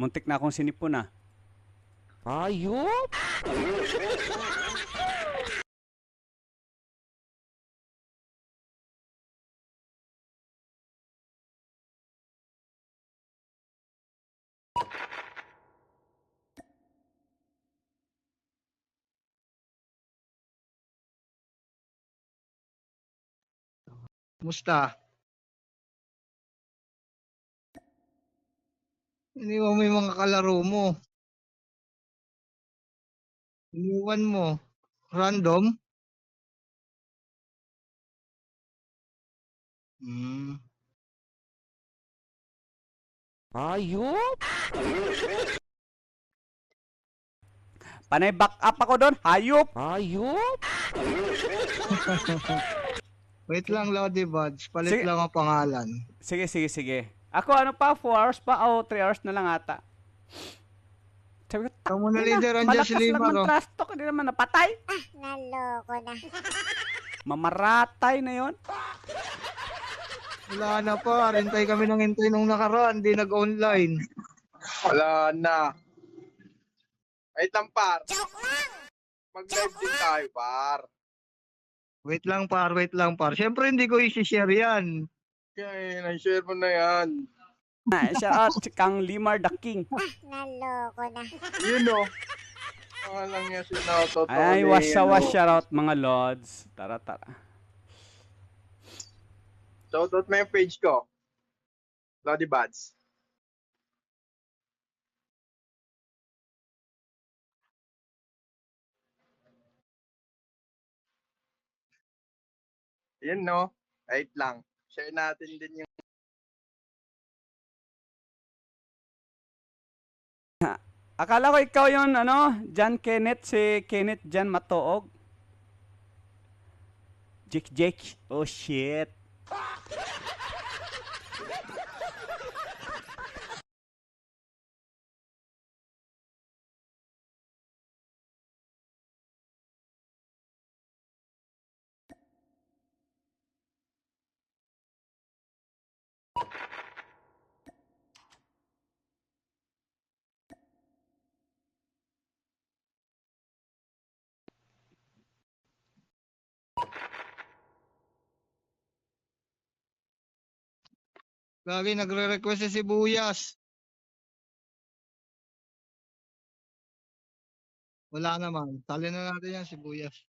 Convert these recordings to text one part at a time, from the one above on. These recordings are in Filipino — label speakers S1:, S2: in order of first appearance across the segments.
S1: Muntik na akong sinipon ah.
S2: Ayop!
S3: Musta? Iniwan mo yung mga kalaro mo. Iniwan mo. Random? Hmm.
S2: Ayop!
S1: Panay back up ako doon. Hayop!
S2: Ayop!
S3: Wait lang, Lodi Buds. Palit
S1: Sige.
S3: lang ang pangalan.
S1: Sige, sige, sige. Ako ano pa, 4 hours pa o 3 hours na lang ata. Sabi ko,
S3: muna
S1: "Tangina,
S3: leader, si
S1: malakas lang
S3: Limar,
S1: ng
S3: oh."
S1: trash talk, hindi naman napatay.
S4: Naloko na.
S1: Mamaratay na yon.
S3: Wala na pa. Rintay kami ng hintay nung nakaraan. Di nag-online.
S5: Wala na. Ay, tampar.
S4: Joke lang!
S5: Mag-live din tayo, par.
S3: Wait lang, par. Wait lang, par. Siyempre, hindi ko isi-share yan.
S5: Kaya, na-share mo na yan.
S1: Shout out Kang Limar the King.
S4: Naloko na.
S5: Yun, no. Mga lang yan sinautot.
S1: Ay, wasya wasya shout out mga lods. Tara, tara.
S5: Shoutout mo yung page ko. Lodi Bads. Yun, no? Wait lang. Share natin din yung
S1: Akala ko ikaw yung ano, John Kenneth, si Kenneth John Matoog. Jake Jake. Oh shit.
S3: Lagi nagre-request si Sibuyas. Wala naman. Tali na natin yan, Sibuyas.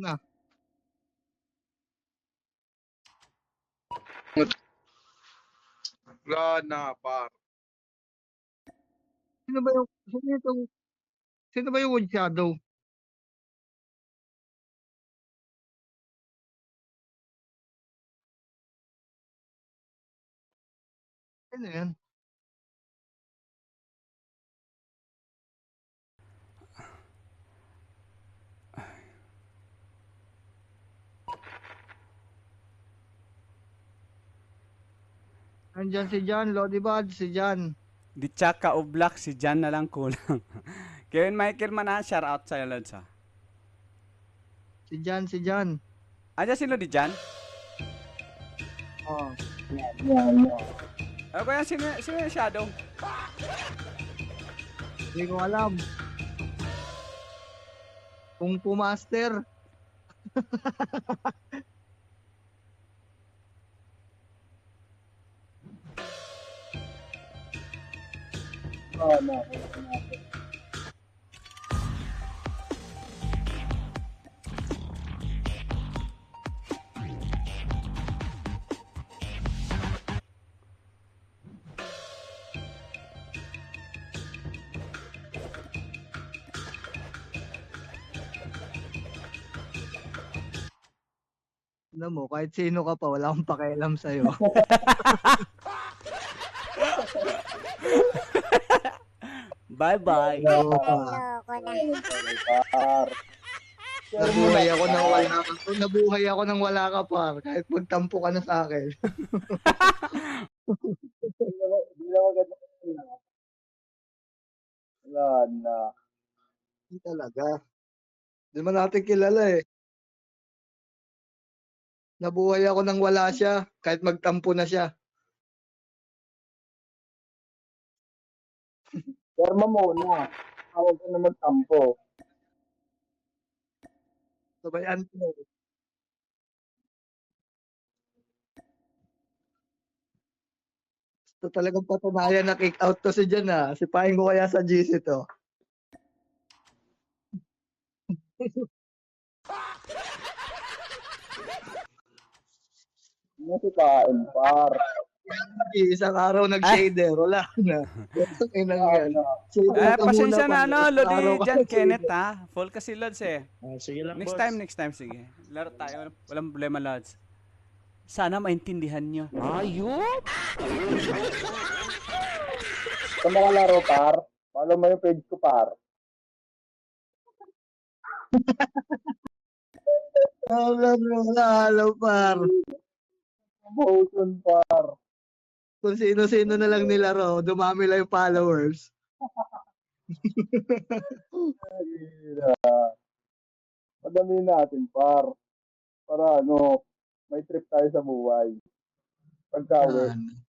S3: Na.
S5: Gana, par.
S3: Sino ba yung, sino yung, sino ba yung Wood Shadow? Ano yan? Andyan si Jan, Lodi Bad, si Jan.
S1: Di tsaka o black, si John na lang kulang. Kevin Michael Manan, shout out sa'yo lods ha.
S3: Si Jan, si Jan.
S1: Andiyan sino di John?
S3: Oh.
S1: Ano kaya sino, sino yung shadow?
S3: Hindi ko alam. Kung pumaster. Alam mo, kahit sino ka pa, wala akong pakialam sa'yo.
S1: Bye-bye.
S4: Na.
S3: Nabuhay ako nang wala ka. Nabuhay ako nang wala ka pa. Kahit magtampo ka na sa akin.
S5: Wala na.
S3: Hindi talaga. Hindi man natin kilala eh. Nabuhay ako nang wala siya, kahit magtampo na siya.
S5: Forma muna. Huwag ka na magtampo.
S3: Sabayan ko. Ito talagang patunayan na kick out to si Jan ah. Sipahin ko kaya sa GC to.
S5: Ano si Kain, par?
S3: Isang araw nag-shader, wala na. Inang yan. Shader
S1: Eh, pasensya na, ano, Lodi
S3: nag-shader.
S1: Kenneth, ha? Full kasi, Lods, eh.
S6: Ah, sige lang,
S1: Next
S6: boss.
S1: time, next time, sige. Laro tayo, walang, problema, Lods. Sana maintindihan nyo.
S2: Ayup!
S5: Sa mga laro, par. Follow mo yung page ko, par.
S3: Wala, wala, wala, par.
S5: Motion, par.
S3: Kung sino-sino na lang nilaro, dumami lang yung followers.
S5: Madami natin, par. Para ano, may trip tayo sa buhay. Pagkawi.
S3: Yan.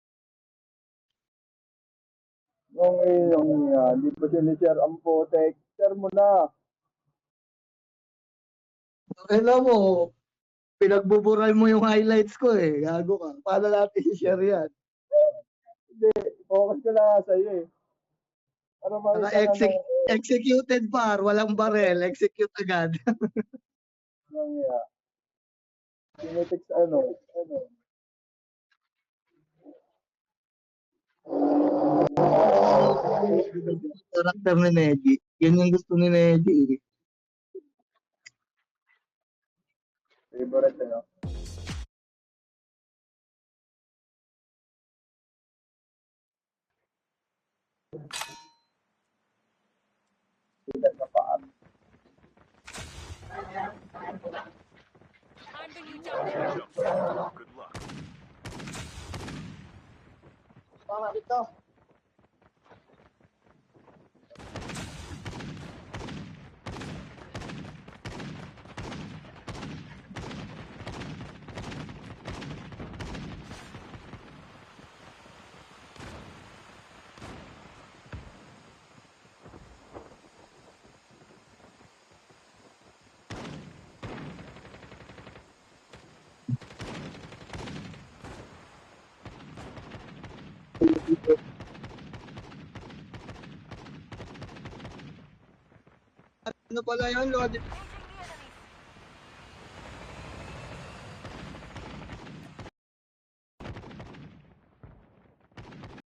S5: Nung eh, yung uh, hindi pa sinishare ang potek, share mo na.
S3: Alam mo, pinagbubural mo yung highlights ko eh. Gago ka. Paano natin i-share yan?
S5: Hindi, focus ka na sa iyo eh. Para makita ka
S3: Naka-exec-
S5: ng,
S3: Executed par, walang barel, execute agad.
S5: ng uh, Kinetic sa ano, ano.
S3: Karakter ni Neji. Yun yung gusto ni Neji. eh.
S5: Favorite ano. Silat na paan. Tama ito.
S3: Ano pala yun, Lodi?